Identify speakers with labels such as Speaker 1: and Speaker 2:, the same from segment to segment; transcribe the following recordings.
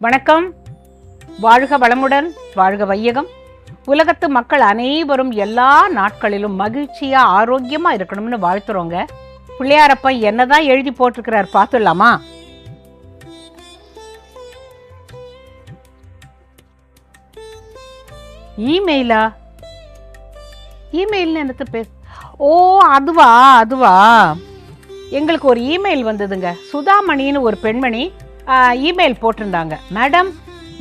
Speaker 1: வணக்கம். வாழ்க வளமுடன் வாழ்க வையகம். உலகத்து மக்கள் அனைவரும் எல்லா நாட்களிலும் மகிழ்ச்சியாக ஆரோக்கியமாக இருக்கணும்னு வாழ்த்துறோங்க. பிள்ளையாரப்பா என்னதான் எழுதி போட்டிருக்கிறார் பார்த்துடலாமா? இமெயிலா இமெயில்னு எனக்கு பே ஓ அதுவா அதுவா. எங்களுக்கு ஒரு இமெயில் வந்ததுங்க. சுதாமணின்னு ஒரு பெண்மணி இமெயில் போட்டிருந்தாங்க. மேடம்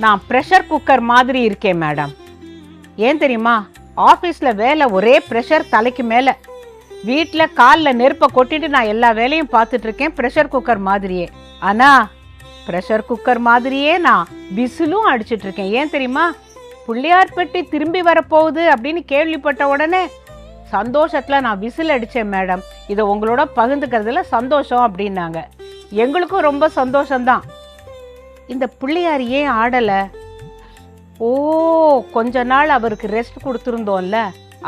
Speaker 1: நான் ப்ரெஷர் குக்கர் மாதிரி இருக்கேன் மேடம் ஏன் தெரியுமா? ஆஃபீஸில் வேலை ஒரே ப்ரெஷர் தலைக்கு மேலே. வீட்டில் காலில் நெருப்பை கொட்டிட்டு நான் எல்லா வேலையும் பார்த்துட்ருக்கேன் ப்ரெஷர் குக்கர் மாதிரியே. ஆனால் ப்ரெஷர் குக்கர் மாதிரியே நான் விசிலும் அடிச்சிட்ருக்கேன். ஏன் தெரியுமா? பிள்ளையார்பட்டி திரும்பி வரப்போகுது அப்படின்னு கேள்விப்பட்ட உடனே சந்தோஷத்தில் நான் விசில் அடித்தேன் மேடம் இதை உங்களோட பகிர்ந்துக்கிறதுல சந்தோஷம் அப்படின்னாங்க. எங்களுக்கும் ரொம்ப சந்தோஷம்தான். இந்த பிள்ளையார் ஏன் ஆடலை? ஓ கொஞ்ச நாள் அவருக்கு ரெஸ்ட் கொடுத்துருந்தோம்ல.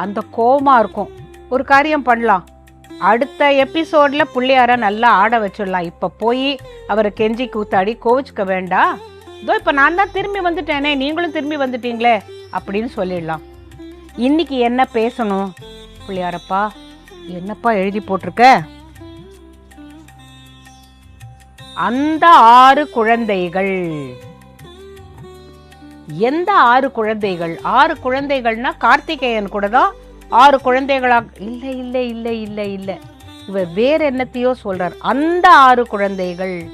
Speaker 1: அந்த கோபமாக இருக்கும். ஒரு காரியம் பண்ணலாம். அடுத்த எபிசோடில் பிள்ளையார நல்லா ஆட வச்சிடலாம். இப்போ போய் அவரை கெஞ்சி கூத்தாடி கோவிச்சுக்க வேண்டாம் இதோ இப்போ நான் தான் திரும்பி வந்துட்டேனே நீங்களும் திரும்பி வந்துட்டீங்களே அப்படின்னு சொல்லிடலாம். இன்னைக்கு என்ன பேசணும்? பிள்ளையாரப்பா என்னப்பா எழுதி போட்டிருக்க? அந்த ஆறு குழந்தைகள். எந்த ஆறு குழந்தைகள்? ஆறு குழந்தைகள்னா கார்த்திகேயன் கூட தான் ஆறு குழந்தைகளா? இல்லை இல்லை இல்லை இல்லை இல்லை. இவர் வேற என்னத்தையோ சொல்றார். அந்த ஆறு குழந்தைகள்.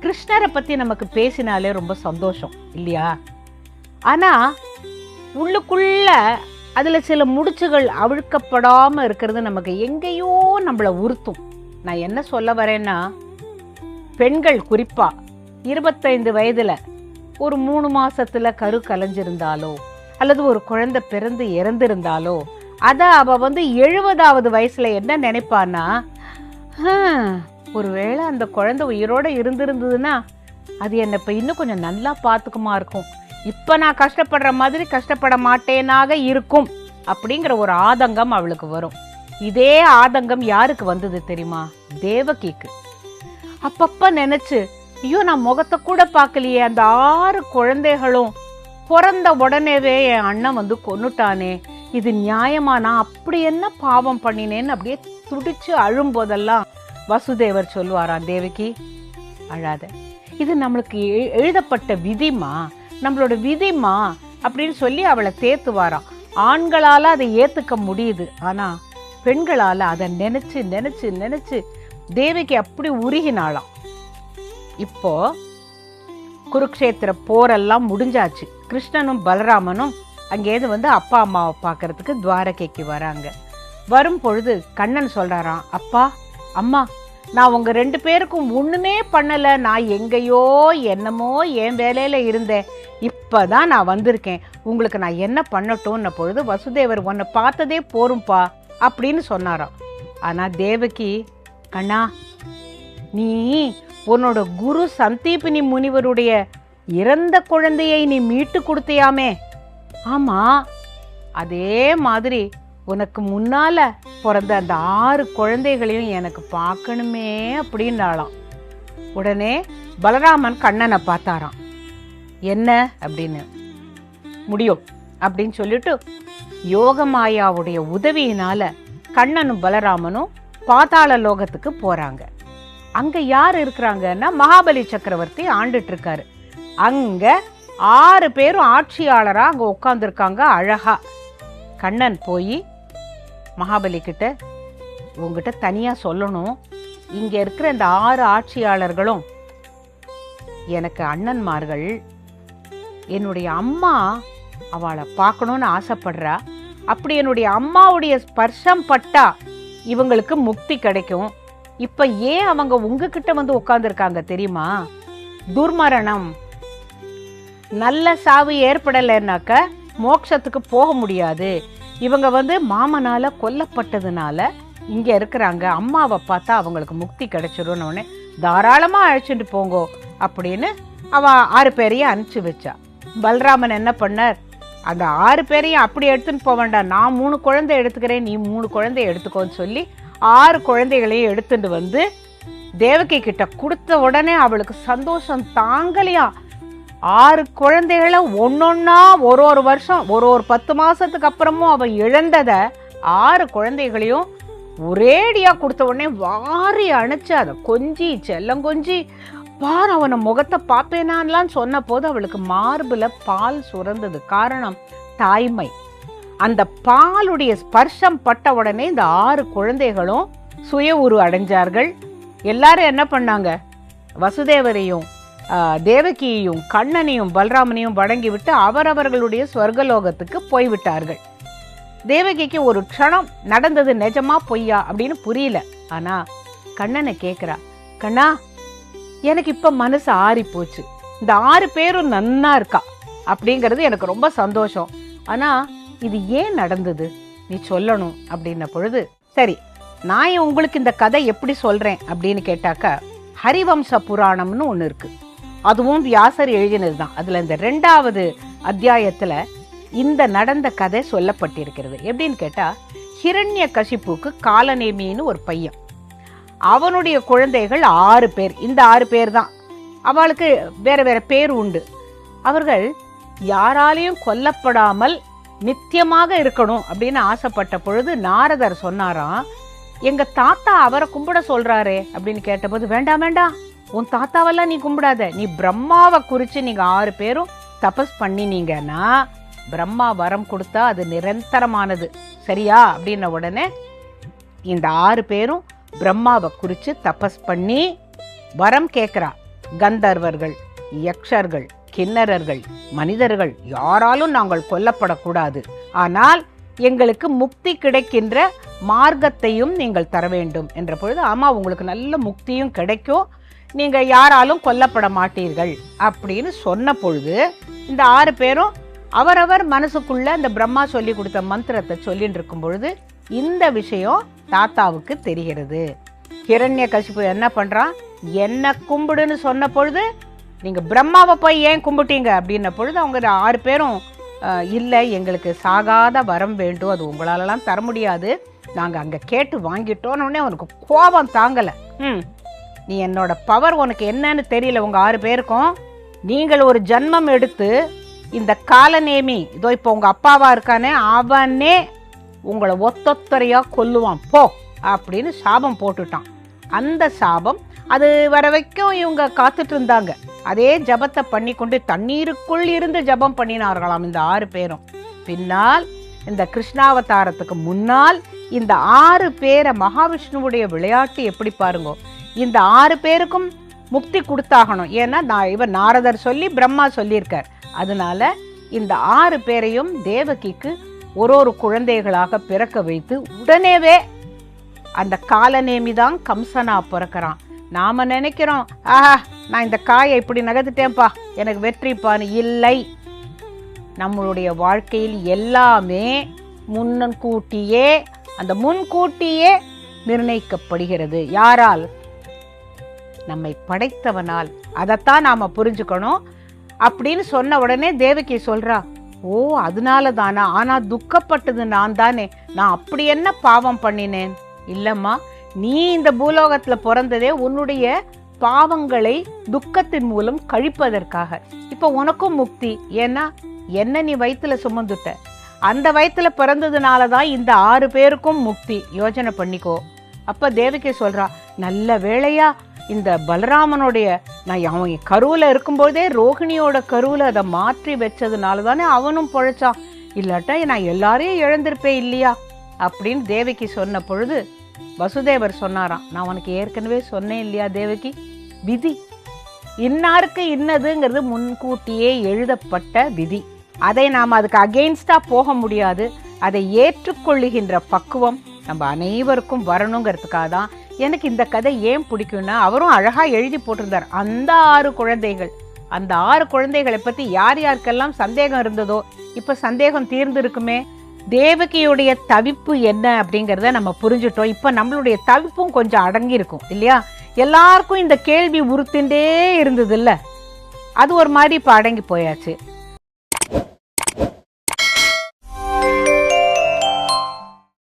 Speaker 1: கிருஷ்ணரை பத்தி நமக்கு பேசினாலே ரொம்ப சந்தோஷம் இல்லையா? ஆனா உள்ளுக்குள்ள அதுல சில முடிச்சுகள் அவிழ்க்கப்படாம இருக்கிறது நமக்கு எங்கேயோ நம்மளை உறுத்தும். நான் என்ன சொல்ல வரேன்னா பெண்கள் குறிப்பாக இருபத்தைந்து வயதில் ஒரு மூணு மாசத்துல கரு கலைஞ்சிருந்தாலோ அல்லது ஒரு குழந்தை பிறந்து இறந்திருந்தாலோ அதை அவ வந்து எழுபதாவது வயசுல என்ன நினைப்பான்னா ஒருவேளை அந்த குழந்தை உயிரோட இருந்திருந்ததுன்னா அது என்னை இப்போ இன்னும் கொஞ்சம் நல்லா பார்த்துக்குமா இருக்கும். இப்போ நான் கஷ்டப்படுற மாதிரி கஷ்டப்பட மாட்டேனாக இருக்கும் அப்படிங்கிற ஒரு ஆதங்கம் அவளுக்கு வரும். இதே ஆதங்கம் யாருக்கு வந்தது தெரியுமா? தேவகிக்கு. அப்பப்ப நினைச்சு ஐயோ நான் முகத்தை கூட பார்க்கலையே அந்த ஆறு குழந்தைகளும் பிறந்த உடனேவே என் அண்ணன் வந்து கொன்னுட்டானே. இது நியாயமா? நான் அப்படி என்ன பாவம் பண்ணினேன்னு அப்படியே துடிச்சு அழும்போதெல்லாம் வசுதேவர் சொல்லுவாராம் தேவகி அழாத. இது நம்மளுக்கு எ- எழுதப்பட்ட விதிமா? நம்மளோட விதிமா? அப்படின்னு சொல்லி அவளை தேத்துவாராம். ஆண்களால் அதை ஏற்றுக்க முடியுது. ஆனால் பெண்களால் அதை நினச்சி நினச்சி நினச்சி தேவிக்கு அப்படி உருகினாளாம். இப்போ குருக்ஷேத்திர போரெல்லாம் முடிஞ்சாச்சு. கிருஷ்ணனும் பலராமனும் அங்கேருந்து வந்து அப்பா அம்மாவை பார்க்கறதுக்கு துவாரகைக்கு வராங்க. வரும் பொழுது கண்ணன் சொல்கிறாராம் அப்பா அம்மா நான் உங்கள் ரெண்டு பேருக்கும் ஒன்றுமே பண்ணலை. நான் எங்கேயோ என்னமோ என் வேலையில் இருந்தேன். இப்போ தான் நான் வந்திருக்கேன். உங்களுக்கு நான் என்ன பண்ணட்டும்ன பொழுது வசுதேவர் உன்னை பார்த்ததே போரும்பா அப்படின்னு சொன்னாராம். ஆனால் தேவகி கண்ணா நீ உன்னோட குரு சந்தீபினி முனிவருடைய இறந்த குழந்தையை நீ மீட்டு கொடுத்தியாமே. ஆமா அதே மாதிரி உனக்கு முன்னால பிறந்த அந்த ஆறு குழந்தைகளையும் எனக்கு பார்க்கணுமே அப்படின்னாலாம் உடனே பலராமன் கண்ணனை பார்த்தாராம். என்ன? அப்படின்னு. முடியும் அப்படின்னு சொல்லிட்டு யோகமாயாவுடைய உதவியினால கண்ணனும் பலராமனும் பாதாள லோகத்துக்கு போறாங்க. அங்க யார் இருக்கிறாங்கன்னா மகாபலி சக்கரவர்த்தி ஆண்டுட்டு இருக்காரு அங்க ஆறு பேரும் ஆட்சியாளராக அங்கே உட்காந்துருக்காங்க அழகா. கண்ணன் போய் மகாபலி கிட்ட உங்ககிட்ட தனியா சொல்லணும். இங்க இருக்கிற இந்த ஆறு ஆட்சியாளர்களும் எனக்கு அண்ணன்மார்கள் என்னுடைய அம்மா அவளை பார்க்கணும்னு ஆசைப்படுறா. அப்படி என்னுடைய அம்மாவுடைய ஸ்பர்ஷம் பட்டா இவங்களுக்கு முக்தி கிடைக்கும். இப்ப ஏன் அவங்க உங்ககிட்ட வந்து உட்கார்ந்துருக்காங்க தெரியுமா? துர்மரணம். நல்ல சாவு ஏற்படலைன்னாக்க மோட்சத்துக்கு போக முடியாது. இவங்க வந்து மாமனால கொல்லப்பட்டதுனால இங்கே இருக்கிறாங்க. அம்மாவை பார்த்தா அவங்களுக்கு முக்தி கிடைச்சிரும்னு தாராளமாக அழைச்சிட்டு போங்கோ அப்படின்னு அவ ஆறு பேரையும் அனுப்பிச்சி வச்சா. பலராமன் என்ன பண்ணார்? அந்த ஆறு பேரையும் அப்படி எடுத்துன்னு போக வேண்டாம். நான் மூணு குழந்தை எடுத்துக்கிறேன் நீ மூணு குழந்தை எடுத்துக்கோன்னு சொல்லி ஆறு குழந்தைகளையும் எடுத்துட்டு வந்து தேவகி கிட்ட கொடுத்த உடனே அவளுக்கு சந்தோஷம் தாங்கலையா? ஆறு குழந்தைகளை ஒன்னொன்னா ஒரு ஒரு வருஷம் ஒரு ஒரு பத்து மாசத்துக்கு அப்புறமும் அவன் இழந்ததை ஆறு குழந்தைகளையும் ஒரேடியா கொடுத்த உடனே வாரி அணைச்சு அதை கொஞ்சி செல்லம் கொஞ்சி பார் அவனை முகத்தை பார்ப்பேனான்லாம் சொன்ன போது அவளுக்கு மார்பில் பால் சுரந்தது. காரணம் தாய்மை. அந்த பாலுடைய ஸ்பர்ஷம் பட்ட உடனே இந்த ஆறு குழந்தைகளும் சுய உரு அடைஞ்சார்கள். எல்லாரும் என்ன பண்ணாங்க? வசுதேவரையும் தேவகியையும் கண்ணனையும் பலராமனையும் வணங்கிவிட்டு அவரவர்களுடைய ஸ்வர்கலோகத்துக்கு போய்விட்டார்கள். தேவகிக்கு ஒரு க்ஷணம் நடந்தது நிஜமா பொய்யா அப்படின்னு புரியல. ஆனா கண்ணனை கேட்குறா கண்ணா எனக்கு இப்ப மனசு ஆறி போச்சு இந்த ஆறு பேரும் நன்னா இருக்கா? அப்படிங்கிறது எனக்கு ரொம்ப சந்தோஷம். ஆனா இது ஏன் நடந்தது? நீ சொல்லணும் அப்படின்ன பொழுது சரி நான் உங்களுக்கு இந்த கதை எப்படி சொல்றேன் அப்படின்னு கேட்டாக்க ஹரிவம்ச புராணம்னு ஒன்று இருக்கு. அதுவும் வியாசர் எழுதினது தான் அதுல இந்த ரெண்டாவது அத்தியாயத்துல இந்த நடந்த கதை சொல்லப்பட்டிருக்கிறது. எப்படின்னு கேட்டா ஹிரண்ய கசிப்புக்கு காலநேமின்னு ஒரு பையன். அவனுடைய குழந்தைகள் ஆறு பேர். இந்த ஆறு பேர் தான் அவளுக்கு வேற வேற பேர் உண்டு. அவர்கள் யாராலையும் கொல்லப்படாமல் நித்தியமாக இருக்கணும் அப்படின்னு ஆசைப்பட்ட பொழுது நாரதர் சொன்னாராம் எங்க தாத்தா அவரை கும்பிட சொல்றாரே அப்படின்னு கேட்டபோது வேண்டாம் வேண்டாம். உன் தாத்தாவெல்லாம் நீ கும்பிடாத. நீ பிரம்மாவை குறித்து நீங்க ஆறு பேரும் தபஸ் பண்ணினீங்கன்னா பிரம்மா வரம் கொடுத்தா அது நிரந்தரமானது. சரியா? அப்படின்ன உடனே இந்த ஆறு பேரும் பிரம்மாவை குறிச்சு தபஸ் பண்ணி வரம் கேட்கிறா கந்தர்வர்கள் யக்ஷர்கள் கிண்ணறர்கள் மனிதர்கள் யாராலும் நாங்கள் கொல்லப்படக்கூடாது. ஆனால் எங்களுக்கு முக்தி கிடைக்கின்ற மார்க்கத்தையும் நீங்கள் தர வேண்டும் என்ற பொழுது ஆமா உங்களுக்கு நல்ல முக்தியும் கிடைக்கும். நீங்க யாராலும் கொல்லப்பட மாட்டீர்கள். அப்படின்னு சொன்ன பொழுது இந்த ஆறு பேரும் அவரவர் மனசுக்குள்ள அந்த பிரம்மா சொல்லி கொடுத்த மந்திரத்தை சொல்லிட்டு இருக்கும் பொழுது இந்த விஷயம் தாத்தாவுக்கு தெரிகிறது. கிரண்ய கசிப்பு என்ன பண்ணுறான் என்ன கும்பிடுன்னு சொன்ன பொழுது நீங்கள் பிரம்மாவை போய் ஏன் கும்பிட்டீங்க? அப்படின்ன பொழுது அவங்க ஆறு பேரும் இல்லை எங்களுக்கு சாகாத வரம் வேண்டும். அது உங்களாலலாம் தர முடியாது. நாங்கள் அங்கே கேட்டு வாங்கிட்டோன்னு உனக்கு அவனுக்கு கோபம் தாங்கலை. ம் நீ என்னோட பவர் உனக்கு என்னன்னு தெரியல உங்கள் ஆறு பேருக்கும். நீங்கள் ஒரு ஜன்மம் எடுத்து இந்த காலநேமி இதோ இப்போ உங்கள் அப்பாவாக இருக்கானே அவனே உங்களை ஒத்தொத்தரையாக கொல்லுவான். போ அப்படின்னு சாபம் போட்டுட்டான். அந்த சாபம் அது வர வரைக்கும் இவங்க காத்துட்டு இருந்தாங்க. அதே ஜபத்தை பண்ணி கொண்டு தண்ணீருக்குள் இருந்து ஜபம் பண்ணினார்களாம் இந்த ஆறு பேரும். பின்னால் இந்த கிருஷ்ணாவதாரத்துக்கு முன்னால் இந்த ஆறு பேரை மகாவிஷ்ணுவுடைய விளையாட்டு எப்படி பாருங்க. இந்த ஆறு பேருக்கும் முக்தி கொடுத்தாகணும். ஏன்னா நான் இவர் நாரதர் சொல்லி பிரம்மா சொல்லியிருக்கார். அதனால இந்த ஆறு பேரையும் தேவகிக்கு ஒரு ஒரு குழந்தைகளாக பிறக்க வைத்து உடனேவே அந்த காலநேமி தான் கம்சனா பிறக்கிறான். நாம நினைக்கிறோம் ஆஹா நான் இந்த காயை இப்படி நகர்த்துட்டேன்ப்பா எனக்கு வெற்றிப்பான்னு இல்லை. நம்மளுடைய வாழ்க்கையில் எல்லாமே முன்னன்கூட்டியே அந்த முன்கூட்டியே நிர்ணயிக்கப்படுகிறது. யாரால்? நம்மை படைத்தவனால். அதைத்தான் நாம புரிஞ்சுக்கணும். அப்படின்னு சொன்ன உடனே தேவகி சொல்றா ஓ அதனால தானா ஆனால் துக்கப்பட்டது நான் தானே நான் அப்படி என்ன பாவம் பண்ணினேன்? இல்லைம்மா நீ இந்த பூலோகத்தில் பிறந்ததே உன்னுடைய பாவங்களை துக்கத்தின் மூலம் கழிப்பதற்காக. இப்போ உனக்கும் முக்தி. ஏன்னா என்ன நீ வயிற்றுல சுமந்துட்ட. அந்த வயிற்றுல பிறந்ததுனால தான் இந்த ஆறு பேருக்கும் முக்தி. யோசனை பண்ணிக்கோ. அப்போ தேவகி சொல்கிறா நல்ல வேளையா இந்த பலராமனுடைய நான் அவன் கருவில் இருக்கும்போதே ரோகிணியோட கருவில் அதை மாற்றி வச்சதுனால தானே அவனும் பொழைச்சான். இல்லாட்டா நான் எல்லாரையும் இழந்திருப்பேன் இல்லையா? அப்படின்னு தேவகி சொன்ன பொழுது வசுதேவர் சொன்னாராம். நான் உனக்கு ஏற்கனவே சொன்னேன் இல்லையா தேவகி? விதி. இன்னாருக்கு இன்னதுங்கிறது முன்கூட்டியே எழுதப்பட்ட விதி. அதை நாம் அதுக்கு அகெயின்ஸ்டாக போக முடியாது. அதை ஏற்றுக்கொள்ளுகின்ற பக்குவம் நம்ம அனைவருக்கும் வரணுங்கிறதுக்காக தான் எனக்கு இந்த கதை ஏன் பிடிக்கும்னா அவரும் அழகாக எழுதி போட்டிருந்தார். அந்த ஆறு குழந்தைகள். அந்த ஆறு குழந்தைகளை பற்றி யார் யாருக்கெல்லாம் சந்தேகம் இருந்ததோ இப்போ சந்தேகம் தீர்ந்துருக்குமே தேவகியுடைய தவிப்பு என்ன அப்படிங்கிறத நம்ம புரிஞ்சுட்டோம். இப்போ நம்மளுடைய தவிப்பும் கொஞ்சம் அடங்கியிருக்கும் இல்லையா? எல்லாருக்கும் இந்த கேள்வி உறுத்தின்றே இருந்ததில்ல. அது ஒரு மாதிரி இப்போ அடங்கி போயாச்சு.